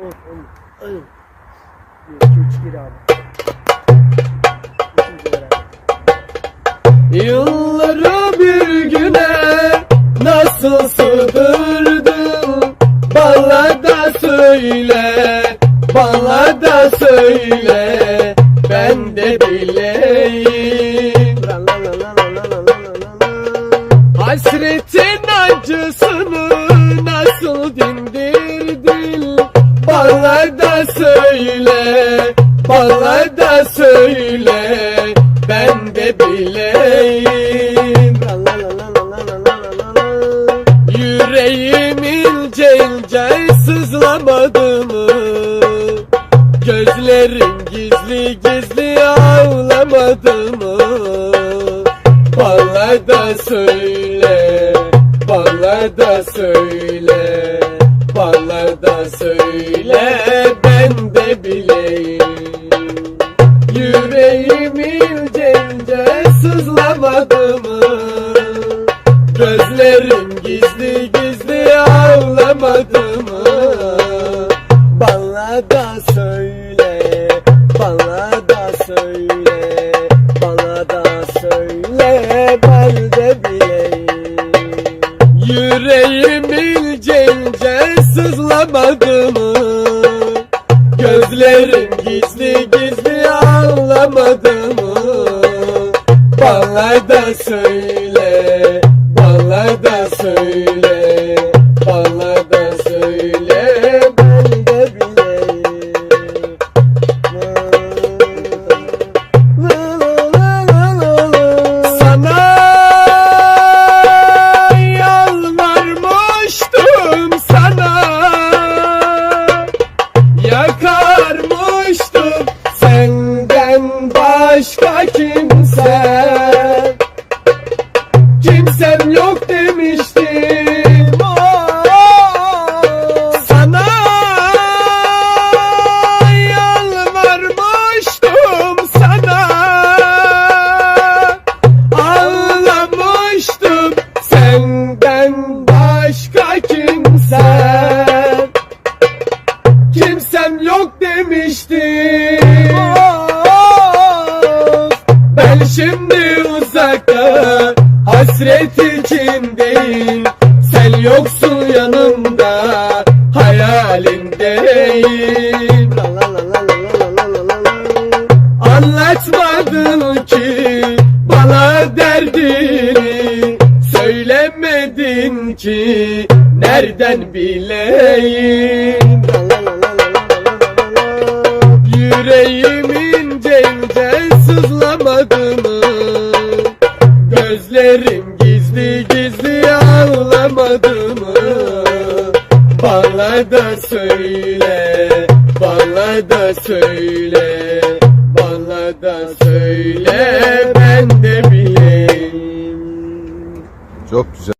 10, Yılları bir güne nasıl sığdırdım Bana da söyle, bana da söyle. Ben de bileyim. Hasretin acısını nasıl dindir bana da söyle, bana da söyle Ben de bileyim Yüreğim ince ince sızlamadı mı? Gözlerim gizli gizli ağlamadı mı? Bana da söyle, bana da söyle bana da söyle Ben de bileyim Yüreğim ince ince sızlamadı mı Gözlerim gizli gizli ağlamadı mı Bana da söyle, bana da söyle, bana da söyle, ben de bileyim. Mı Gözlerim gizli gizli ağlamadı mı? Bana da söyle Bana da söyle Kimsem yok demiştim Sana yalvarmıştım sana Ağlamıştım senden başka kimsem Kimsem yok demiştim Ben şimdi uzakta hasret içindeyim. Sen yoksun yanımda. Hayalimdeyim Anlatmadın ki bana derdini Söylemedin ki nereden bileyim? Yüreğimin cence sızlamadın gözleri Bana da söyle Bana da söyle Bana da söyle Ben de bileyim Çok güzel.